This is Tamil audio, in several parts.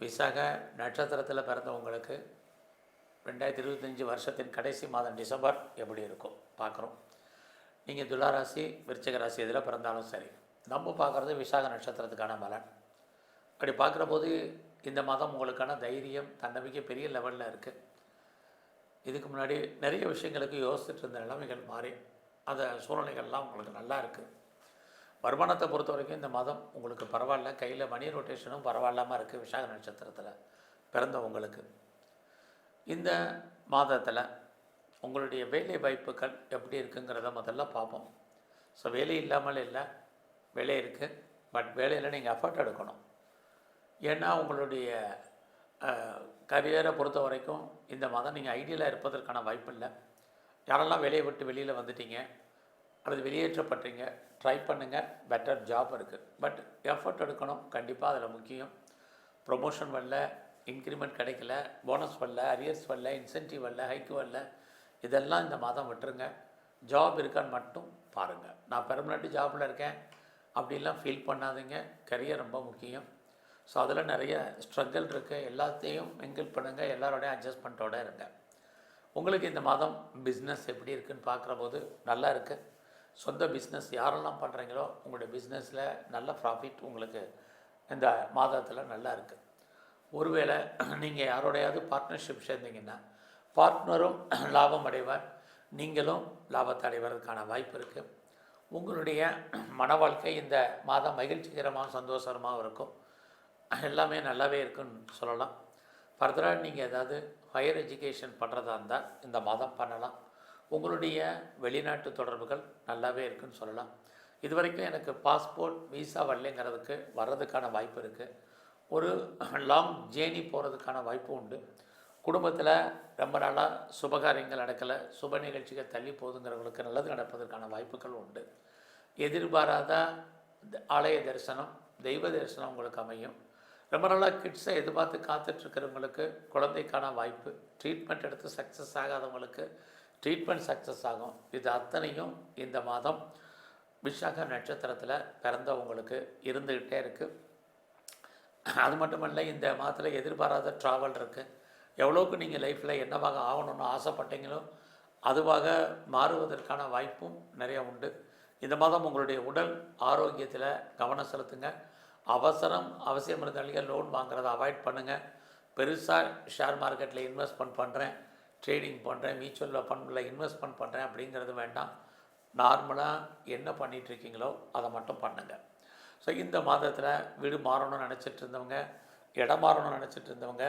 விசாக நட்சத்திரத்தில் பிறந்தவங்களுக்கு ரெண்டாயிரத்தி இருபத்தஞ்சி வருஷத்தின் கடைசி மாதம் டிசம்பர் எப்படி இருக்கும்? பார்க்குறோம். நீங்கள் துளாராசி விருச்சிக ராசி இதில் பிறந்தாலும் சரி. நம்ம பார்க்குறது விசாக நட்சத்திரத்துக்கான பலன். அப்படி பார்க்குற போது இந்த மாதம் உங்களுக்கான தைரியம் தன்னம்பிக்கை பெரிய லெவலில் இருக்குது இதுக்கு முன்னாடி நிறைய விஷயங்களுக்கு யோசிச்சுட்டு இருந்த நிலைமைகள் மாறி அந்த சூழ்நிலைகள்லாம் உங்களுக்கு நல்லா இருக்குது வருமானத்தை பொறுத்த வரைக்கும் இந்த மாதம் உங்களுக்கு பரவாயில்ல. கையில் மணி ரொட்டேஷனும் பரவாயில்லாமல் இருக்குது விசாக நட்சத்திரத்தில் பிறந்த உங்களுக்கு. இந்த மாதத்தில் உங்களுடைய வேலை வாய்ப்புகள் எப்படி இருக்குங்கிறத முதல்ல பார்ப்போம். ஸோ வேலை இல்லாமல் இல்லை வேலை இருக்குது பட் வேலையில் நீங்கள் எஃபர்ட் எடுக்கணும். ஏன்னா உங்களுடைய கரியரை பொறுத்த வரைக்கும் இந்த மாதம் நீங்கள் ஐடியலாக இருப்பதற்கான வாய்ப்பு இல்லை. யாரெல்லாம் வேலையை விட்டு வெளியில் வந்துட்டீங்க அல்லது வெளியேற்றப்பட்டீங்க ட்ரை பண்ணுங்கள் பெட்டர் ஜாப் இருக்குது பட் எஃபர்ட் எடுக்கணும் கண்டிப்பாக அதில் முக்கியம். ப்ரொமோஷன் வரல இன்க்ரிமெண்ட் கிடைக்கல போனஸ் வரல அரியர்ஸ் வரல இன்சென்டிவ் வரல ஹைக்கு வரல இதெல்லாம் இந்த மாதம் விட்டுருங்க. ஜாப் இருக்கான்னு மட்டும் பாருங்கள் நான் பெர்மனெண்ட் ஜாபில் இருக்கேன். அப்படிலாம் ஃபீல் பண்ணாதீங்க. கரியர் ரொம்ப முக்கியம். ஸோ அதில் நிறைய ஸ்ட்ரகிள் இருக்குது எல்லாத்தையும் மிங்கிள் பண்ணுங்கள் எல்லாரோடையும் அட்ஜஸ்ட்மெண்ட்டோடு இருங்க. உங்களுக்கு இந்த மாதம் பிஸ்னஸ் எப்படி இருக்குதுன்னு பார்க்குற போது நல்லா இருக்குது சொந்த பிஸ்னஸ் யாரெல்லாம் பண்ணுறீங்களோ உங்களுடைய பிஸ்னஸில் நல்ல ப்ராஃபிட் உங்களுக்கு இந்த மாதத்தில் நல்லா இருக்குது ஒருவேளை நீங்கள் யாரோடையாவது பார்ட்னர்ஷிப் சேர்ந்தீங்கன்னா பார்ட்னரும் லாபம் அடைவார். நீங்களும் லாபத்தை அடைவதற்கான வாய்ப்பு இருக்குது உங்களுடைய மன வாழ்க்கை இந்த மாதம் மகிழ்ச்சிகரமாக சந்தோஷமாகவும் இருக்கும். எல்லாமே நல்லாவே இருக்குன்னு சொல்லலாம். ஃபர்தராக நீங்கள் ஏதாவது ஹையர் எஜுகேஷன் பண்ணுறதா இருந்தால் இந்த மாதம் பண்ணலாம். உங்களுடைய வெளிநாட்டு தொடர்புகள் நல்லாவே இருக்குன்னு சொல்லலாம். இது வரைக்கும் எனக்கு பாஸ்போர்ட் விசா வரலைங்கிறதுக்கு வர்றதுக்கான வாய்ப்பு இருக்குது ஒரு லாங் ஜேர்னி போகிறதுக்கான வாய்ப்பு உண்டு. குடும்பத்தில் ரொம்ப நாளாக சுபகாரியங்கள் நடக்கலை சுப நிகழ்ச்சிகள் தள்ளி போகுதுங்கிறவங்களுக்கு நல்லது நடப்பதற்கான வாய்ப்புகள் உண்டு. எதிர்பாராத ஆலய தரிசனம் தெய்வ தரிசனம் உங்களுக்கு அமையும். ரொம்ப நாளாக கிட்ஸை எதிர்பார்த்து காத்துட்ருக்கிறவங்களுக்கு குழந்தைக்கான வாய்ப்பு ட்ரீட்மெண்ட் எடுத்து சக்ஸஸ் ஆகாதவங்களுக்கு ட்ரீட்மெண்ட் சக்ஸஸ் ஆகும். இது அத்தனையும் இந்த மாதம் விஷாக நட்சத்திரத்தில் பிறந்தவங்களுக்கு இருந்துக்கிட்டே இருக்குது அது மட்டுமல்ல இந்த மாதத்தில் எதிர்பாராத ட்ராவல் இருக்குது எவ்வளோக்கு நீங்கள் லைஃப்பில் என்னவாக ஆகணும்னு ஆசைப்பட்டீங்களோ அதுவாக மாறுவதற்கான வாய்ப்பும் நிறைய உண்டு. இந்த மாதம் உங்களுடைய உடல் ஆரோக்கியத்தில் கவனம் செலுத்துங்க. அவசரம் அவசியம் இருந்தாலும் லோன் வாங்குறதை அவாய்ட் பண்ணுங்கள் பெருசாக ஷேர் மார்க்கெட்டில் இன்வெஸ்ட்மெண்ட் பண்ணுறேன் ட்ரேடிங் பண்ணுறேன் மியூச்சுவல் ஃபண்டில் இன்வெஸ்ட்மெண்ட் பண்ணுறேன் அப்படிங்கிறது வேண்டாம். நார்மலாக என்ன பண்ணிகிட்ருக்கீங்களோ அதை மட்டும் பண்ணுங்கள் ஸோ இந்த மாதத்தில் வீடு மாறணும்னு நினச்சிட்டு இருந்தவங்க இடம் மாறணும்னு நினச்சிட்டு இருந்தவங்க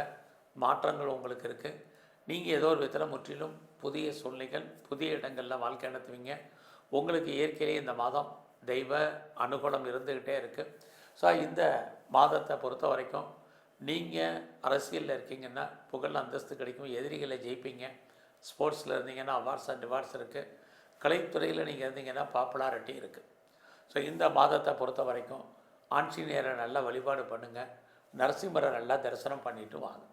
மாற்றங்கள் உங்களுக்கு இருக்குது நீங்கள் ஏதோ ஒரு விதத்தில் முற்றிலும் புதிய சூழ்நிலைகள் புதிய இடங்களில் வாழ்க்கை நடத்துவீங்க. உங்களுக்கு இயற்கையிலேயே இந்த மாதம் தெய்வ அனுகூலம் இருந்துக்கிட்டே இருக்குது ஸோ இந்த மாதத்தை பொறுத்த வரைக்கும் நீங்கள் அரசியலில் இருக்கீங்கன்னா புகழ் அந்தஸ்து கிடைக்கும். எதிரிகளை ஜெயிப்பீங்க. ஸ்போர்ட்ஸில் இருந்தீங்கன்னா அவார்ட்ஸ் அண்ட் ரிவார்ட்ஸ் இருக்குது கலைத்துறையில் நீங்கள் இருந்தீங்கன்னா பாப்புலாரிட்டி இருக்குது ஸோ இந்த மாதத்தை பொறுத்த வரைக்கும் ஆஞ்சநேயரை நல்லா வழிபாடு பண்ணுங்கள் நரசிம்மரை நல்லா தரிசனம் பண்ணிட்டு வாங்க.